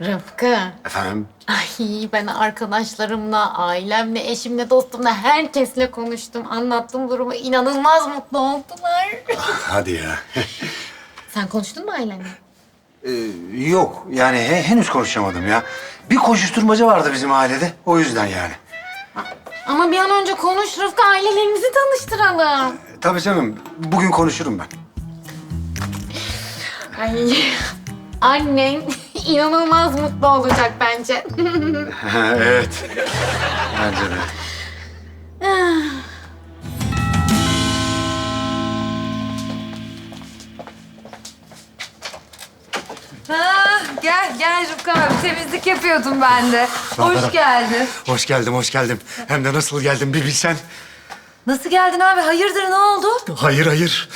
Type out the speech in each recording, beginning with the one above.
Rıfkı. Efendim? Ay ben arkadaşlarımla, ailemle, eşimle, dostumla herkesle konuştum. Anlattım durumu. inanılmaz mutlu oldular. Hadi ya. Sen konuştun mu ailenle? Ee, yok yani he- henüz konuşamadım ya. Bir koşuşturmaca vardı bizim ailede. O yüzden yani. Ama bir an önce konuş Rıfkı. Ailelerimizi tanıştıralım. E, Tabii canım. Bugün konuşurum ben. Ay annen inanılmaz mutlu olacak bence. evet. Bence de. Ha, gel gel Rıfkı abi temizlik yapıyordum ben de. Hoş geldin. Hoş geldim, hoş geldim. Hem de nasıl geldim bir bilsen. Nasıl geldin abi? Hayırdır ne oldu? Hayır, hayır.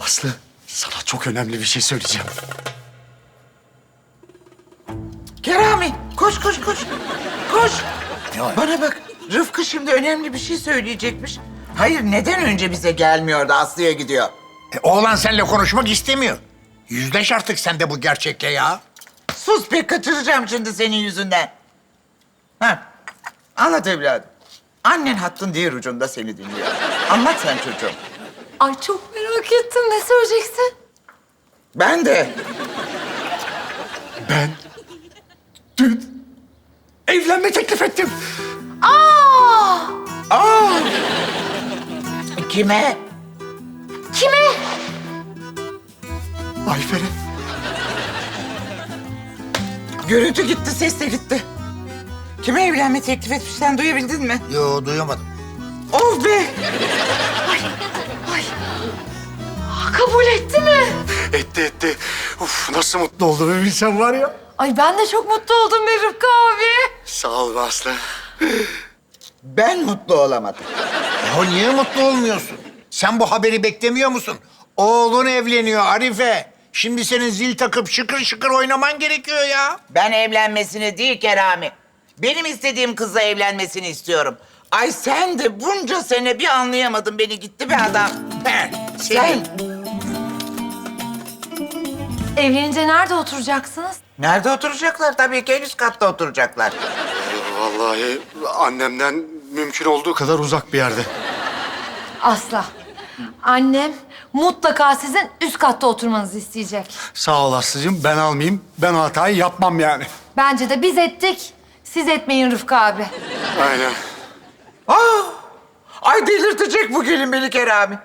Aslı, sana çok önemli bir şey söyleyeceğim. Kerami koş koş koş. Koş. Bana bak Rıfkı şimdi önemli bir şey söyleyecekmiş. Hayır neden önce bize gelmiyordu Aslı'ya gidiyor? E, oğlan seninle konuşmak istemiyor. Yüzleş artık sen de bu gerçekle ya. Sus be kaçıracağım şimdi senin yüzünden. Ha, anlat evladım. Annen hattın diğer ucunda seni dinliyor. Anlat sen çocuğum. Ay çok merak ettim. Ne söyleyeceksin? Ben de. Ben dün evlenme teklif ettim. Aa! Aa! Kime? Kime? Ayfer'e. Görüntü gitti, ses de gitti. Kime evlenme teklif etmiş sen duyabildin mi? Yo duyamadım. Of be! Kabul etti mi? Etti etti. Uf nasıl mutlu oldum bir bilsen var ya. Ay ben de çok mutlu oldum be Rıfkı abi. Sağ ol Aslı. Ben mutlu olamadım. Ya niye mutlu olmuyorsun? Sen bu haberi beklemiyor musun? Oğlun evleniyor Arife. Şimdi senin zil takıp şıkır şıkır oynaman gerekiyor ya. Ben evlenmesini değil Kerami. Benim istediğim kızla evlenmesini istiyorum. Ay sen de bunca sene bir anlayamadın beni gitti bir adam. Ben Sen. Evlenince nerede oturacaksınız? Nerede oturacaklar? Tabii ki en üst katta oturacaklar. Vallahi annemden mümkün olduğu kadar uzak bir yerde. Asla. Annem mutlaka sizin üst katta oturmanızı isteyecek. Sağ ol Aslı'cığım. Ben almayayım. Ben o hatayı yapmam yani. Bence de biz ettik. Siz etmeyin Rıfkı abi. Aynen. Aa! Ay delirtecek bu gelin beni Kerami.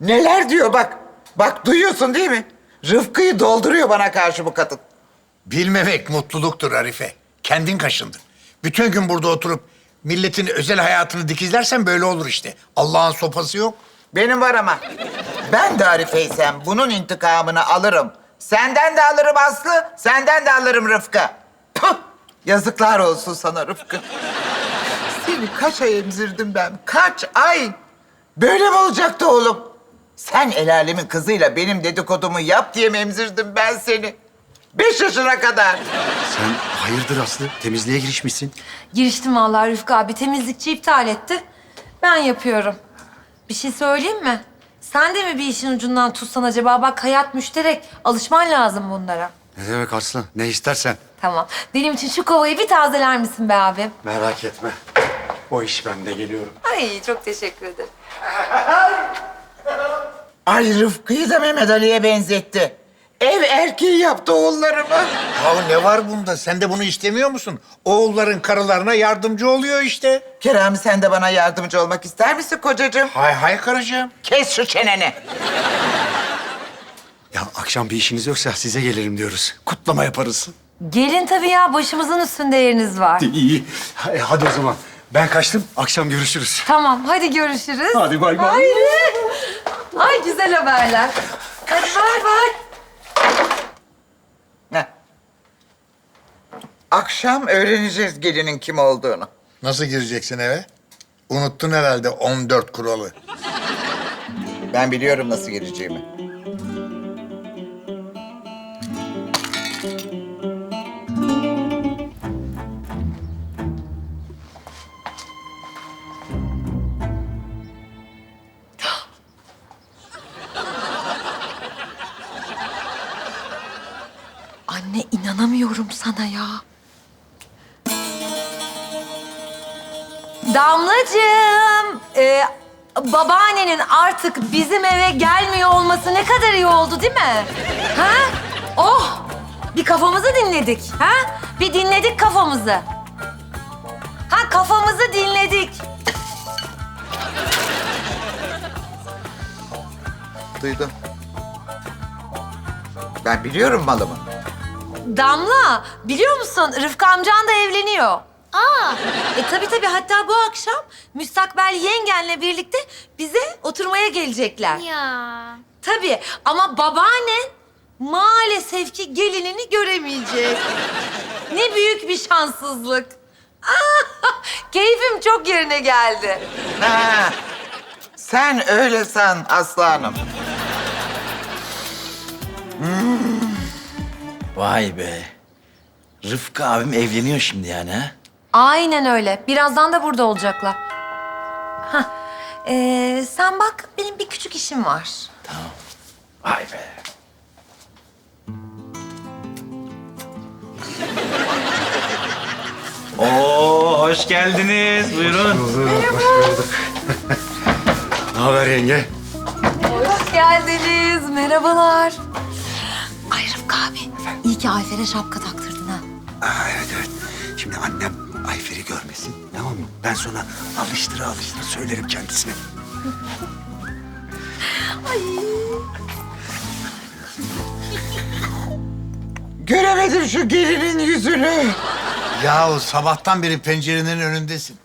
Neler diyor bak. Bak duyuyorsun değil mi? Rıfkı'yı dolduruyor bana karşı bu kadın. Bilmemek mutluluktur Arife. Kendin kaşındın. Bütün gün burada oturup milletin özel hayatını dikizlersen böyle olur işte. Allah'ın sopası yok. Benim var ama. Ben de Arife'ysem bunun intikamını alırım. Senden de alırım Aslı, senden de alırım Rıfkı. Puh! Yazıklar olsun sana Rıfkı. Seni kaç ay emzirdim ben? Kaç ay? Böyle mi olacaktı oğlum? Sen el alemin kızıyla benim dedikodumu yap diye mi emzirdim ben seni? Beş yaşına kadar. Sen hayırdır Aslı? Temizliğe girişmişsin. Giriştim vallahi Rıfkı abi. Temizlikçi iptal etti. Ben yapıyorum. Bir şey söyleyeyim mi? Sen de mi bir işin ucundan tutsan acaba? Bak hayat müşterek. Alışman lazım bunlara. Ne demek Aslı? Ne istersen. Tamam. Benim için şu kovayı bir tazeler misin be abi? Merak etme. O iş bende geliyorum. Ay çok teşekkür ederim. Ay Rıfkı'yı da Mehmet Ali'ye benzetti. Ev erkeği yaptı oğullarımı. Ya ne var bunda? Sen de bunu istemiyor musun? Oğulların karılarına yardımcı oluyor işte. Kerami sen de bana yardımcı olmak ister misin kocacığım? Hay hay karıcığım. Kes şu çeneni. Ya akşam bir işiniz yoksa size gelirim diyoruz. Kutlama yaparız. Gelin tabii ya. Başımızın üstünde yeriniz var. İyi. E, hadi o zaman. Ben kaçtım. Akşam görüşürüz. Tamam. Hadi görüşürüz. Hadi bay bay. Haydi. Ay güzel haberler. Hadi bay bay. Akşam öğreneceğiz gelinin kim olduğunu. Nasıl gireceksin eve? Unuttun herhalde 14 kuralı. Ben biliyorum nasıl gireceğimi. Anne inanamıyorum sana ya. Damlacığım, e, babaannenin artık bizim eve gelmiyor olması ne kadar iyi oldu değil mi? Ha? Oh! Bir kafamızı dinledik. Ha? Bir dinledik kafamızı. Ha kafamızı dinledik. Duydum. Ben biliyorum malımı. Damla, biliyor musun Rıfkı amcan da evleniyor. Aa, E tabii tabii hatta bu akşam müstakbel yengenle birlikte bize oturmaya gelecekler. ya. Tabii ama babaannen maalesef ki gelinini göremeyecek. ne büyük bir şanssızlık. Ah, Keyfim çok yerine geldi. Ha, sen öyle san aslanım. Vay be. Rıfkı abim evleniyor şimdi yani ha? Aynen öyle. Birazdan da burada olacaklar. Hah. Ee, sen bak benim bir küçük işim var. Vay be. Oo, hoş geldiniz. Buyurun. Ne haber yenge? Hoş geldiniz. Merhabalar. Ay Rıfkı abi. İyi ki Ayfer'e şapka taktırdın ha. Aa, evet evet. Şimdi annem görmesin tamam mı? Ben sonra alıştıra alıştıra söylerim kendisine. Göremedim şu gelinin yüzünü. Yahu sabahtan beri pencerenin önündesin.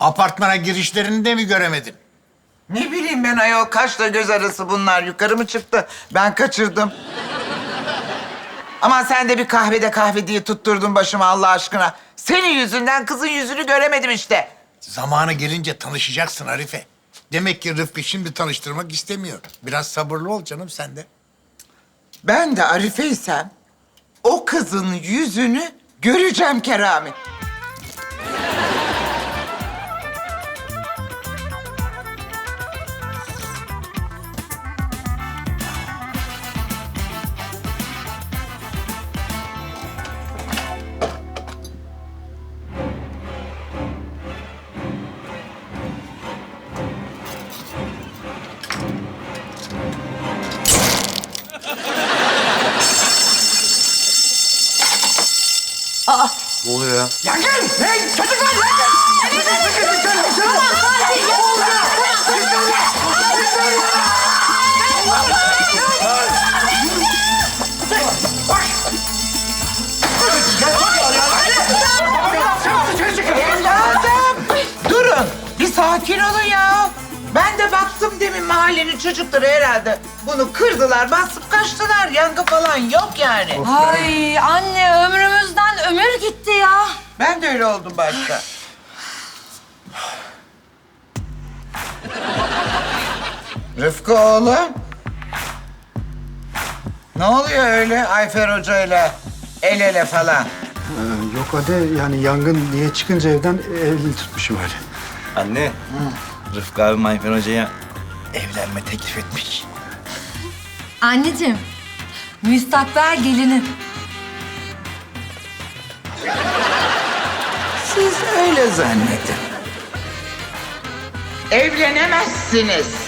Apartmana girişlerini de mi göremedin? Ne bileyim ben ayol kaşla göz arası bunlar yukarı mı çıktı? Ben kaçırdım. Ama sen de bir kahvede kahve diye tutturdun başıma Allah aşkına. Senin yüzünden kızın yüzünü göremedim işte. Zamanı gelince tanışacaksın Arife. Demek ki Rıfkı şimdi tanıştırmak istemiyor. Biraz sabırlı ol canım sen de. Ben de Arife'ysem o kızın yüzünü göreceğim Kerami. Ne oluyor ya? Evladım mahallenin çocukları herhalde. Bunu kırdılar basıp kaçtılar. Yangın falan yok yani. Ay anne ömrümüzden ömür gitti ya. Ben de öyle oldum başta. Rıfkı oğlum. Ne oluyor öyle Ayfer Hoca ile el ele falan? Ee, yok hadi yani yangın diye çıkınca evden evli tutmuşum öyle. Anne, Rıfkı abim Ayfer Hoca'ya evlenme teklif etmiş. Anneciğim, müstakbel gelinin. Siz öyle zannedin. Evlenemezsiniz.